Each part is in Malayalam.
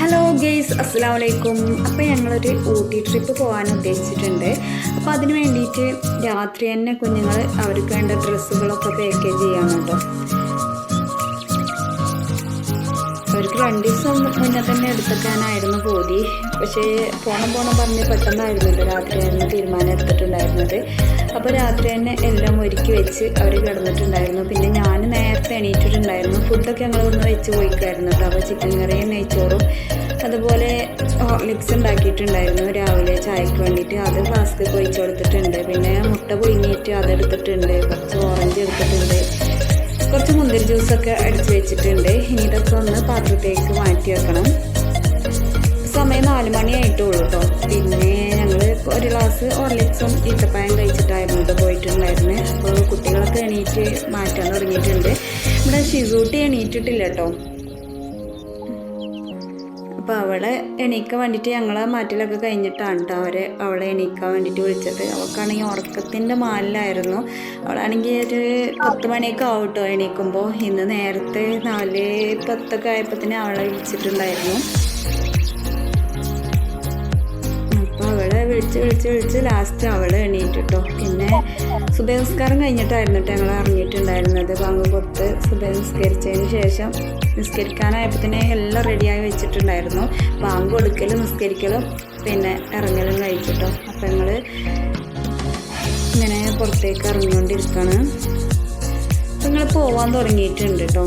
ഹലോ ഗെയ്സ് അസ്സാം വലൈക്കും അപ്പോൾ ഞങ്ങളൊരു ഊട്ടി ട്രിപ്പ് പോകാൻ ഉദ്ദേശിച്ചിട്ടുണ്ട്. അപ്പോൾ അതിന് വേണ്ടിയിട്ട് രാത്രി തന്നെ കുഞ്ഞുങ്ങൾ അവർക്ക് വേണ്ട ഡ്രസ്സുകളൊക്കെ പാക്കേജ് ചെയ്യാൻ കേട്ടോ അവർക്ക് രണ്ട് ദിവസം മുന്നേ തന്നെ എടുത്തേക്കാനായിരുന്നു പോതി. പക്ഷേ പോണം പോണം പറഞ്ഞ് പെട്ടെന്നായിരുന്നല്ലോ. തന്നെ തീരുമാനം എടുത്തിട്ടുണ്ടായിരുന്നത്. അപ്പോൾ രാത്രി തന്നെ എല്ലാം ഒരുക്കി വെച്ച് അവർ കിടന്നിട്ടുണ്ടായിരുന്നു. പിന്നെ ഞാൻ നേരത്തെ എണീറ്റിട്ടുണ്ടായിരുന്നു. ഫുഡൊക്കെ ഞങ്ങൾ ഒന്ന് വെച്ച് പോയിക്കായിരുന്നു കേട്ടോ. അപ്പോൾ ചിക്കൻ കറിയും നെയ്ച്ചോറും അതുപോലെ ഹോർലിക്സ് ഉണ്ടാക്കിയിട്ടുണ്ടായിരുന്നു. രാവിലെ ചായക്ക് വേണ്ടിയിട്ട് അത് ഫ്ലാസ്ക് പൊയിച്ച് കൊടുത്തിട്ടുണ്ട്. പിന്നെ മുട്ട പുഴുങ്ങിയിട്ട് അതെടുത്തിട്ടുണ്ട് കുറച്ച് ഓറഞ്ച് എടുത്തിട്ടുണ്ട്. കുറച്ച് മുന്തിരി ജ്യൂസൊക്കെ അടിച്ച് വെച്ചിട്ടുണ്ട്. ഇനി ഇതൊക്കെ ഒന്ന് പാത്രത്തേക്ക് മാറ്റി വെക്കണം. സമയം നാല് മണിയായിട്ടുള്ളൂ കേട്ടോ പിന്നെ ഞങ്ങൾ ഒരു ഗ്ലാസ് ഓർലിക്സും ഈത്തപ്പായം കഴിച്ചിട്ടായിരുന്നു കേട്ടോ പോയിട്ടുണ്ടായിരുന്നത് അപ്പോൾ കുട്ടികളൊക്കെ എണീറ്റ് മാറ്റാൻ തുടങ്ങിയിട്ടുണ്ട്. ഇവിടെ ഷിസൂട്ടി എണീറ്റിട്ടില്ല കേട്ടോ അപ്പോൾ അവളെ എണീക്കാൻ വേണ്ടിയിട്ട് ഞങ്ങളെ മാറ്റിലൊക്കെ കഴിഞ്ഞിട്ടാണ് കേട്ടോ അവരെ അവളെ എണീക്കാൻ വേണ്ടിയിട്ട് വിളിച്ചത്. അവൾക്കാണെങ്കിൽ ഉറക്കത്തിന്റെ മാലിലായിരുന്നു. അവളാണെങ്കിൽ ഒരു പത്ത് മണിയൊക്കെ ആവും കേട്ടോ എണീക്കുമ്പോൾ ഇന്ന് നേരത്തെ നാല് പത്തൊക്കെ ആയപ്പോൾ തന്നെ അവളെ വിളിച്ചിട്ടുണ്ടായിരുന്നു. വിളിച്ച് വിളിച്ച് വിളിച്ച് ലാസ്റ്റ് അവൾ എണീറ്റ് കേട്ടോ പിന്നെ സുബഹസ്കാരം കഴിഞ്ഞിട്ടായിരുന്നു കേട്ടോ ഞങ്ങൾ ഇറങ്ങിയിട്ടുണ്ടായിരുന്നത്. പങ്ക് കൊടുത്ത് സുബഹസ്കരിച്ചതിന് ശേഷം നിസ്കരിക്കാനായപ്പോൾ തന്നെ എല്ലാം റെഡിയായി വെച്ചിട്ടുണ്ടായിരുന്നു. ബാങ്ക് കൊടുക്കലും നിസ്കരിക്കലും പിന്നെ ഇറങ്ങലും കഴിച്ചിട്ടോ. അപ്പം ഞങ്ങൾ ഇങ്ങനെ പുറത്തേക്ക് ഇറങ്ങിക്കൊണ്ടിരിക്കുകയാണ് ഞങ്ങൾ പോവാൻ തുടങ്ങിയിട്ടുണ്ട് കേട്ടോ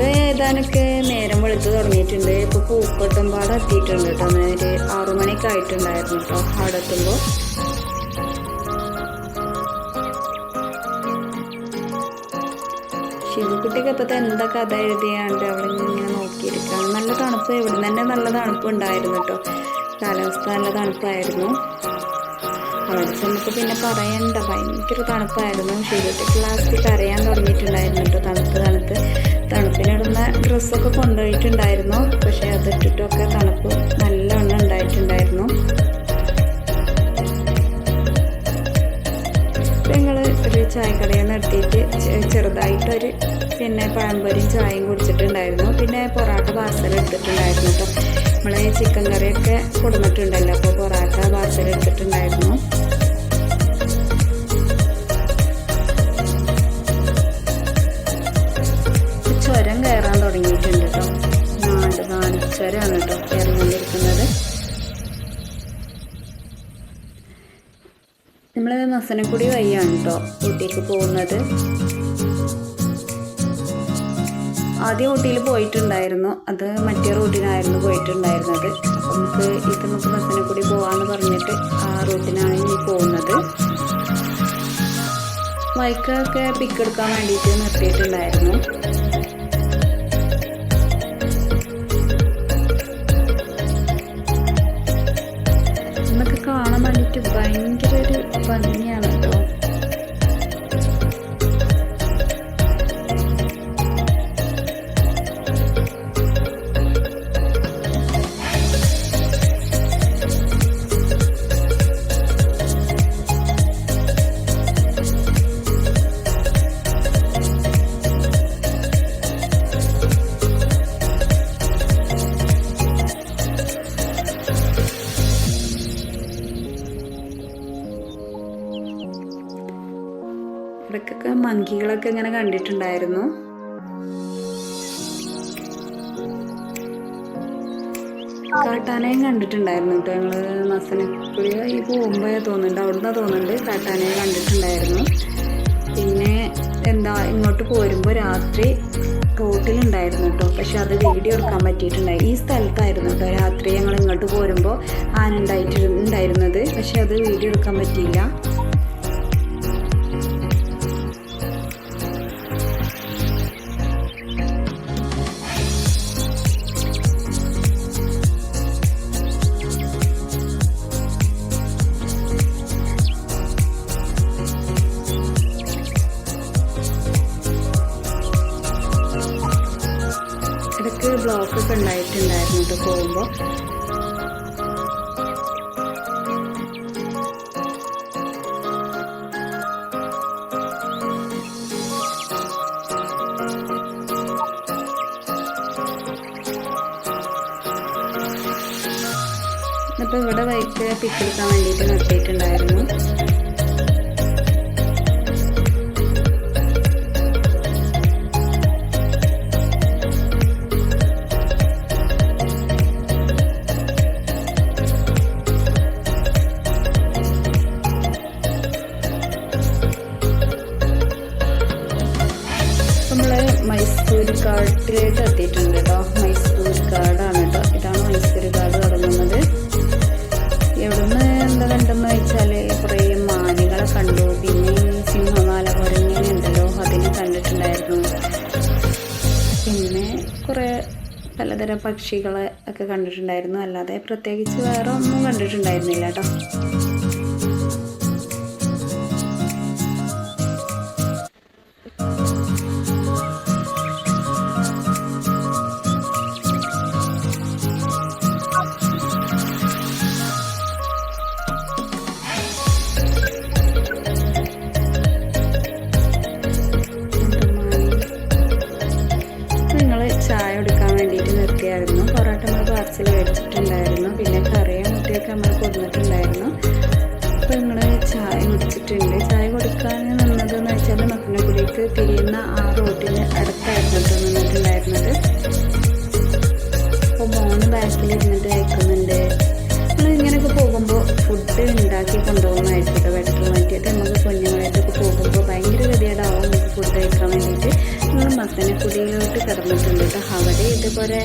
ഇപ്പൊ ഏതാനൊക്കെ നേരം വെളുത്ത് തുടങ്ങിയിട്ടുണ്ട്. ഇപ്പൊ പൂക്കോട്ടുംപാട് എത്തിയിട്ടുണ്ട് കേട്ടോ. അങ്ങനെ ഒരു ആറു മണിയൊക്കെ ആയിട്ടുണ്ടായിരുന്നു കേട്ടോ അവിടെ എത്തുമ്പോൾ ശിവക്കുട്ടിക്ക് ഇപ്പോഴത്തെ എന്താ കഥ എഴുതിയാണ്ട് അവിടെ ഇങ്ങനെ നോക്കിയിരിക്കുകയാണ് നല്ല തണുപ്പ് ഇവിടെ തന്നെ നല്ല തണുപ്പ് ഉണ്ടായിരുന്നു കേട്ടോ. കാലാവസ്ഥ നല്ല തണുപ്പായിരുന്നു. അവിടെ ചെന്നപ്പോൾ പിന്നെ പറയണ്ട ഭയങ്കര തണുപ്പായിരുന്നു. ശിവകുട്ടിക്ക് ക്ലാസ്സിൽ കരയാൻ തുടങ്ങിയിട്ടുണ്ടായിരുന്നു കേട്ടോ തണുപ്പ് തണുത്ത് തണുപ്പിനിടുന്ന ഡ്രസ്സൊക്കെ കൊണ്ടുപോയിട്ടുണ്ടായിരുന്നു. പക്ഷേ അതിട്ടിട്ടൊക്കെ തണുപ്പ് നല്ലവണ്ണം ഉണ്ടായിട്ടുണ്ടായിരുന്നു. ഞങ്ങൾ ഒരു ചായക്കടയിൽ എടുത്തിട്ട് ചെറുതായിട്ടൊരു പിന്നെ പഴംപൊരിയും ചായയും കുടിച്ചിട്ടുണ്ടായിരുന്നു. പിന്നെ പൊറാട്ട പാർസൽ എടുത്തിട്ടുണ്ടായിരുന്നു കേട്ടോ നമ്മൾ ചിക്കൻ കറിയൊക്കെ കൊടുത്തിട്ടുണ്ടല്ലോ അപ്പോൾ പൊറാട്ട പാർസൽ എടുത്തിട്ടുണ്ടായിരുന്നു. നാണിച്ചുരമാണ് കേട്ടോ കയറിക്കൊണ്ടിരിക്കുന്നത് നമ്മൾ നസനക്കുടി വഴിയാണ് കേട്ടോ ഊട്ടിക്ക് പോകുന്നത്. ആദ്യം ഊട്ടിയിൽ പോയിട്ടുണ്ടായിരുന്നു. അത് മറ്റേ റൂട്ടിനായിരുന്നു പോയിട്ടുണ്ടായിരുന്നത്. അപ്പം നമുക്ക് ഇത് നമുക്ക് മസനക്കുടി പോകാമെന്ന് പറഞ്ഞിട്ട് ആ റൂട്ടിനാണ് ഇനി പോകുന്നത്. വൈക്കൊക്കെ പിക്കെടുക്കാൻ വേണ്ടിയിട്ട് നിർത്തിയിട്ടുണ്ടായിരുന്നു. ഭയങ്കര ഒരു ഭംഗിയാണ്. മങ്കികളൊക്കെ ഇങ്ങനെ കണ്ടിട്ടുണ്ടായിരുന്നു. കാട്ടാനയും കണ്ടിട്ടുണ്ടായിരുന്നു കേട്ടോ ഞങ്ങൾ മസനക്കുടി ഈ പോകുമ്പോഴേ തോന്നുന്നുണ്ട് അവിടുന്ന് തോന്നുന്നുണ്ട് കാട്ടാനയെ കണ്ടിട്ടുണ്ടായിരുന്നു. പിന്നെ എന്താ ഇങ്ങോട്ട് പോരുമ്പോൾ രാത്രി റോട്ടിലുണ്ടായിരുന്നു കേട്ടോ പക്ഷെ അത് വീഡിയോ എടുക്കാൻ പറ്റിയിട്ടുണ്ടായി ഈ സ്ഥലത്തായിരുന്നു കേട്ടോ രാത്രി ഞങ്ങൾ ഇങ്ങോട്ട് പോരുമ്പോൾ ആന ഉണ്ടായിട്ടുണ്ടായിരുന്നത് പക്ഷെ അത് വീഡിയോ എടുക്കാൻ പറ്റിയില്ല. ബ്ലോക്ക് ഒക്കെ ഉണ്ടായിട്ടുണ്ടായിരുന്നു ഇത് പോകുമ്പോൾ അപ്പോൾ ഇവിടെ വൈറ്റ് പിക്കെടുക്കാൻ വേണ്ടിയിട്ട് നിർത്തിയിട്ടുണ്ടായിരുന്നു. നമ്മൾ മൈസൂർ കാട്ടിലേക്ക് എത്തിയിട്ടുണ്ട് കേട്ടോ. മൈസൂർ കാടാണ് കേട്ടോ. ഇതാണ് മൈസൂർ കാട് തുടങ്ങുന്നത്. എവിടുന്ന് എന്താ കണ്ടെന്ന് വെച്ചാൽ കുറേ മാനുകളെ കണ്ടു. പിന്നെ സിംഹമാല കുരങ്ങനുണ്ടല്ലോ അതിനെ കണ്ടിട്ടുണ്ടായിരുന്നു. പിന്നെ കുറേ പലതരം പക്ഷികളെ ഒക്കെ കണ്ടിട്ടുണ്ടായിരുന്നു. അല്ലാതെ പ്രത്യേകിച്ച് വേറെ ഒന്നും കണ്ടിട്ടുണ്ടായിരുന്നില്ല കേട്ടോ. കൊടുത്തിട്ടുണ്ടായിരുന്നു അപ്പോൾ ഞങ്ങൾ ചായ കുടിച്ചിട്ടുണ്ട്. ചായ കൊടുക്കാൻ നിന്നതെന്ന് വെച്ചാൽ മക്കനക്കുടിക്ക് തിരിയുന്ന ആ റോഡിന് അടുത്തായിരുന്നു നിന്നിട്ടുണ്ടായിരുന്നത്. അപ്പോൾ മോന് ബാക്കിൽ ഇരുന്നിട്ട് കഴിക്കുന്നുണ്ട് നമ്മൾ ഇങ്ങനെയൊക്കെ പോകുമ്പോൾ ഫുഡ് ഉണ്ടാക്കി കൊണ്ടുപോകുന്നതായിരിക്കും വെട്ടർ വേണ്ടിയിട്ട് നമുക്ക് കുഞ്ഞുങ്ങളായിട്ടൊക്കെ പോകുമ്പോൾ ഭയങ്കര ഗതികേടാവും നമുക്ക് ഫുഡ് കഴിക്കാൻ വേണ്ടിയിട്ട്. നമ്മൾ മസനക്കുടിയിലോട്ട് കിടന്നിട്ടുണ്ട് കേട്ടോ. അവിടെ ഇതുപോലെ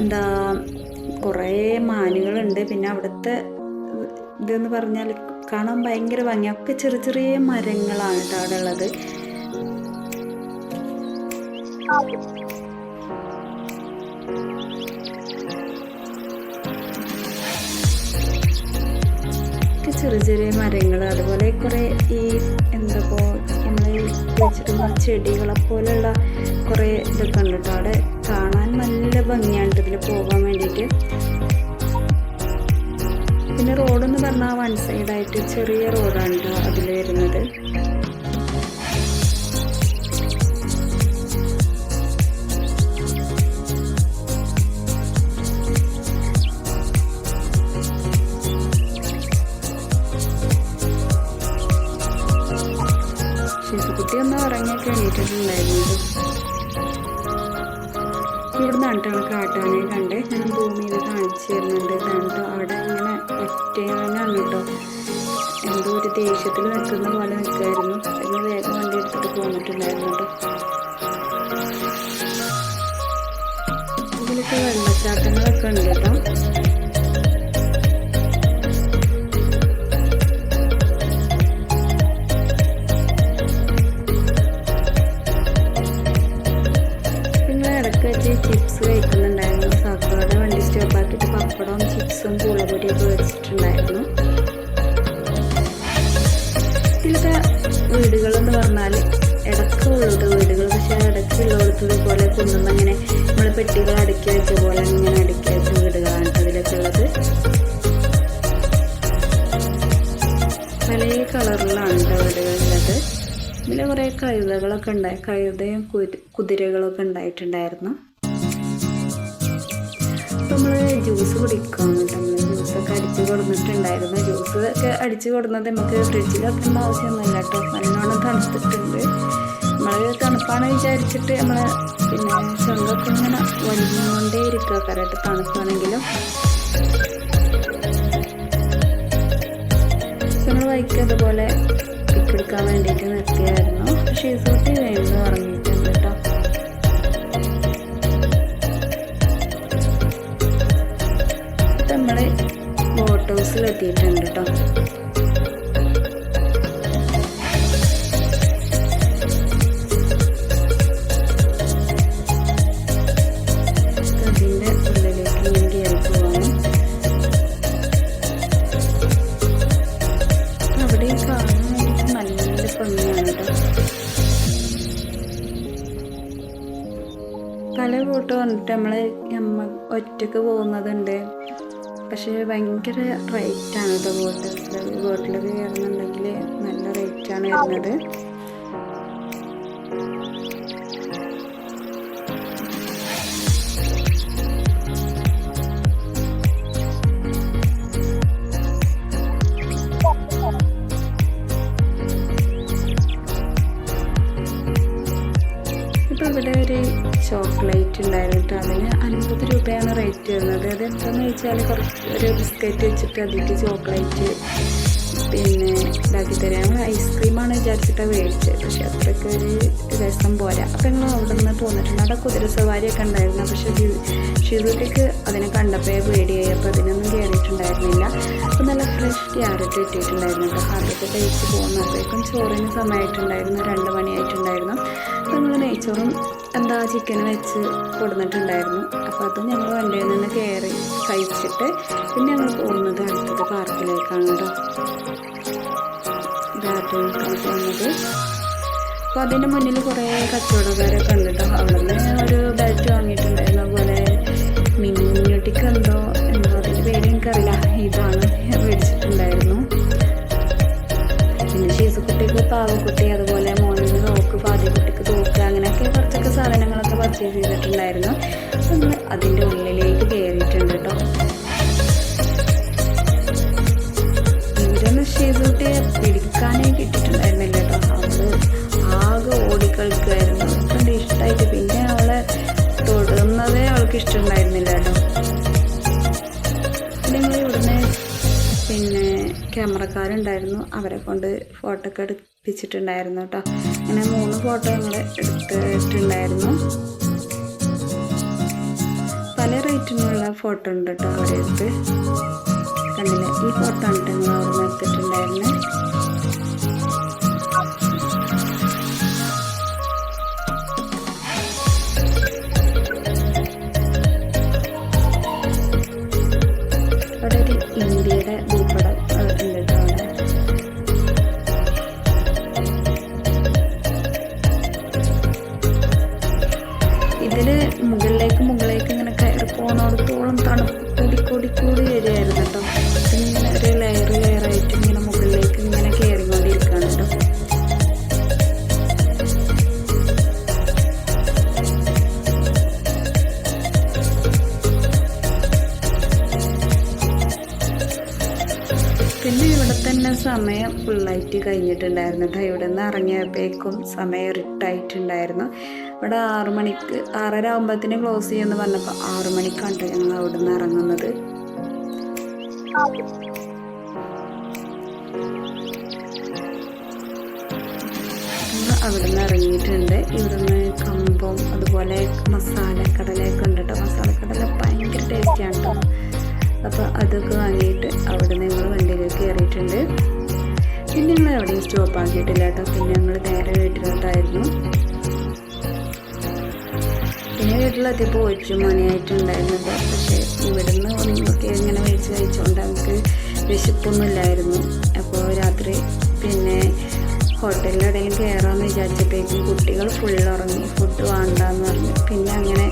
എന്താ കുറേ മാനുകളുണ്ട്. പിന്നെ അവിടുത്തെ ഇതെന്ന് പറഞ്ഞാൽ കാണാൻ ഭയങ്കര ഭംഗി. ഒക്കെ ചെറിയ ചെറിയ മരങ്ങളാണ് കേട്ടോ അവിടെ ഉള്ളത്. ചെറിയ ചെറിയ മരങ്ങൾ അതുപോലെ കുറേ ഈ എന്താ നമ്മൾ വെച്ചിട്ടുള്ള ചെടികളെ പോലെയുള്ള കുറേ ഇതൊക്കെ ഉണ്ട് കേട്ടോ. അവിടെ കാണാൻ നല്ല ഭംഗിയാണ് ഇതിൽ പോകാൻ പറഞ്ഞാൽ വൺ സൈഡായിട്ട് ചെറിയ റോഡാണ് അതിൽ വരുന്നത്. ശിശുക്കുട്ടി ഒന്ന് എണീറ്റിട്ടുണ്ടായിരുന്നു ഇവിടുന്ന് കേട്ടോ കാട്ടാനെ കണ്ടേ ഞാൻ ഭൂമിയിൽ കാണിച്ചു തരുന്നുണ്ട്. കണ്ടോ അവിടെ ഇങ്ങനെ ഒറ്റയാനാണ് കേട്ടോ. എന്തോ ഒരു ദേഷ്യത്തിൽ നിൽക്കുന്ന പോലെ നിൽക്കുമായിരുന്നു എന്നെ വേഗം വണ്ടി എടുത്തിട്ട് പോന്നിട്ടുണ്ടായിരുന്നു കേട്ടോ. ഇതിലൊക്കെ വെള്ളച്ചാട്ടങ്ങളൊക്കെ ഉണ്ട് കേട്ടോ. പല കളറിലാണ് കേട്ടോ വീടുകളുള്ളത് ഇതിൽ കുറേ കഴുതകളൊക്കെ ഉണ്ടായി കഴുതയും കുതിരകളൊക്കെ ഉണ്ടായിട്ടുണ്ടായിരുന്നു. നമ്മൾ ജ്യൂസ് കുടിക്കാൻ നമ്മൾ ജ്യൂസൊക്കെ അടിച്ച് കൊടുത്തിട്ടുണ്ടായിരുന്നു ജ്യൂസ് ഒക്കെ അടിച്ച് കൊടുക്കുന്നത് നമുക്ക് ഫ്രിഡ്ജിൽ വെക്കേണ്ട ആവശ്യമൊന്നുമില്ല കേട്ടോ നല്ലോണം തണുത്തിട്ടുണ്ട്. നമ്മൾ തണുപ്പാണ് വിചാരിച്ചിട്ട് നമ്മൾ പിന്നെ ചങ്കൊക്കെ ഇങ്ങനെ വലിഞ്ഞുകൊണ്ടേ ഇരിക്കുക. കറക്റ്റ് തണുപ്പാണെങ്കിലും. വൈക്ക് അതുപോലെ പിക്കെടുക്കാൻ വേണ്ടിയിട്ട് നിർത്തിയായിരുന്നു. പക്ഷേ ഇസൂട്ടി വീണ്ടും ഉറങ്ങിയിട്ടുണ്ട് കേട്ടോ. നമ്മൾ ബോട്ട് ഹൗസിൽ എത്തിയിട്ടുണ്ട് കേട്ടോ. നമ്മൾ നമ്മ ഒറ്റയ്ക്ക് പോകുന്നതുണ്ട്. പക്ഷേ ഭയങ്കര റേറ്റാണ് കേട്ടോ ബോട്ടിൽ ബോട്ടിൽ കയറുന്നുണ്ടെങ്കിൽ നല്ല റേറ്റാണ് വരുന്നത്. ഇവിടെ ഒരു ചോക്ലേറ്റ് ഉണ്ടായിരുന്നു റേറ്റ് വരുന്നത് അത് എന്താണെന്ന് വെച്ചാൽ കുറച്ച് ഒരു ബിസ്ക്കറ്റ് വെച്ചിട്ട് അതിലേക്ക് ചോക്ലേറ്റ് പിന്നെ ഇതാക്കി തരാം. ഐസ്ക്രീമാണ് വിചാരിച്ചിട്ടാണ് മേടിച്ചത് പക്ഷെ അത്രയ്ക്ക് ഒരു രസം പോരാ. അപ്പം ഞങ്ങൾ അവിടെ നിന്ന് പോന്നിട്ടുണ്ട്. അവിടെ കുതിര സവാരിയൊക്കെ ഉണ്ടായിരുന്നു. പക്ഷെ ഷിറുലേക്ക് അതിനെ കണ്ടപ്പോൾ പേടിയായി. അപ്പോൾ അതിനൊന്നും കയറിയിട്ടുണ്ടായിരുന്നില്ല അപ്പോൾ നല്ല ഫ്രഷ് ക്യാരറ്റ് കിട്ടിയിട്ടുണ്ടായിരുന്നു. അപ്പോൾ അതൊക്കെ കഴിച്ച് പോകുന്നപ്പോഴേക്കും ചോറിന് സമയമായിട്ടുണ്ടായിരുന്നു. രണ്ട് മണിയായിട്ടുണ്ടായിരുന്നു. അപ്പോൾ ഞങ്ങൾ നെയ്ച്ചോറും എന്താ ചിക്കൻ വെച്ച് കൊടുന്നിട്ടുണ്ടായിരുന്നു. അപ്പോൾ അത് ഞങ്ങൾ വണ്ടിയിൽ നിന്ന് കയറി കഴിച്ചിട്ട് പിന്നെ ഞങ്ങൾ പോകുന്നത് അടുത്തത് പാർക്കിലേക്കാണ് കേട്ടോ പോകുന്നത്. അപ്പോൾ അതിന്റെ മുന്നിൽ കുറേ കച്ചവടക്കാരൊക്കെ ഉണ്ട് കേട്ടോ അവിടെ നിന്ന് ഒരു ബെൽറ്റ് വാങ്ങിയിട്ടുണ്ടായിരുന്നു. അതുപോലെ മിന്നുട്ടിക്ക് എന്തോ എന്തോ അതിന്റെ പേര് എനിക്കറിയില്ല. ഇതാണ് മേടിച്ചിട്ടുണ്ടായിരുന്നു. പിന്നെ ഷീസുക്കുട്ടിക്ക് പാവക്കുട്ടി അതുപോലെ മോനിന് നോക്ക് പാതിക്കുട്ടിക്ക് തോക്ക് അങ്ങനെയൊക്കെ കുറച്ചൊക്കെ സാധനങ്ങളൊക്കെ പർച്ചേസ് ചെയ്തിട്ടുണ്ടായിരുന്നു. അതിന്റെ ഉള്ളിലേക്ക് കയറിയിട്ടുണ്ട് കേട്ടോ. ക്യാമറക്കാരുണ്ടായിരുന്നു അവരെ കൊണ്ട് ഫോട്ടോ ഒക്കെ എടുപ്പിച്ചിട്ടുണ്ടായിരുന്നു കേട്ടോ. അങ്ങനെ മൂന്ന് ഫോട്ടോ ഞങ്ങൾ എടുത്തിട്ടുണ്ടായിരുന്നു. പല റേറ്റിനുള്ള ഫോട്ടോ ഉണ്ട് കേട്ടോ അവരെ അടുത്ത് കണ്ടില്ലേ? ഈ ഫോട്ടോ ആണ് ഞങ്ങൾ അവിടെ നിന്ന് എടുത്തിട്ടുണ്ടായിരുന്നു. ഇവിടെ ആറു മണിക്ക് ആറര ആകുമ്പോഴത്തേനും ക്ലോസ് ചെയ്യുമെന്ന് പറഞ്ഞപ്പോൾ ആറു മണിക്കാണ് കേട്ടോ ഞങ്ങൾ അവിടെ നിന്ന് ഇറങ്ങുന്നത്. അവിടെ നിന്ന് ഇറങ്ങിയിട്ടുണ്ട്. ഇവിടുന്ന് കമ്പം അതുപോലെ മസാല കടലയൊക്കെ ഉണ്ട് കേട്ടോ മസാല കടല ഭയങ്കര ടേസ്റ്റിയാണ് കേട്ടോ അപ്പോൾ അതൊക്കെ വാങ്ങിയിട്ട് അവിടെ നിന്ന് ഞങ്ങൾ വണ്ടിയിലേക്ക് കയറിയിട്ടുണ്ട്. പിന്നെ ഞങ്ങൾ എവിടെയും സ്റ്റോപ്പ് ആക്കിയിട്ടില്ല കേട്ടോ പിന്നെ ഞങ്ങൾ നേരെ പിന്നെ ഇപ്പോൾ ഒരു മണിയായിട്ടുണ്ടായിരുന്നത് പക്ഷേ ഇവിടുന്ന് ഒന്നൊക്കെ ഇങ്ങനെ കഴിച്ച് കഴിച്ചുകൊണ്ട് നമുക്ക് വിശപ്പൊന്നും ഇല്ലായിരുന്നു അപ്പോൾ രാത്രി പിന്നെ ഹോട്ടലിൽ എവിടെയെങ്കിലും കയറാമെന്ന് വിചാരിച്ചപ്പോഴേക്കും കുട്ടികൾ ഫുൾ ഉറങ്ങി. ഫുഡ് വേണ്ടെന്ന് പറഞ്ഞു. പിന്നെ അങ്ങനെ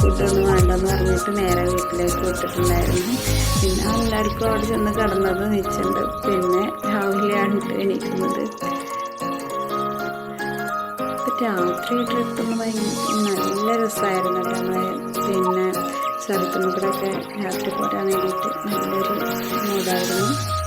ഫുഡൊന്നും വേണ്ടെന്ന് പറഞ്ഞിട്ട് നേരെ വീട്ടിലേക്ക് വിട്ടിട്ടുണ്ടായിരുന്നു. പിന്നെ എല്ലാവർക്കും അവിടെ ചെന്ന് കിടന്നത് നിൽച്ചിട്ടുണ്ട് പിന്നെ രാവിലെയാണ് എണീക്കുന്നത്. രാത്രി ട്രിപ്പ് നല്ല രസമായിരുന്നു കേട്ടോ നമ്മളെ പിന്നെ സ്ഥലത്തുനിന്ന് കൂടെയൊക്കെ രാത്രി പോരാൻ വേണ്ടിയിട്ട് നല്ലൊരു മൂഡായിരുന്നു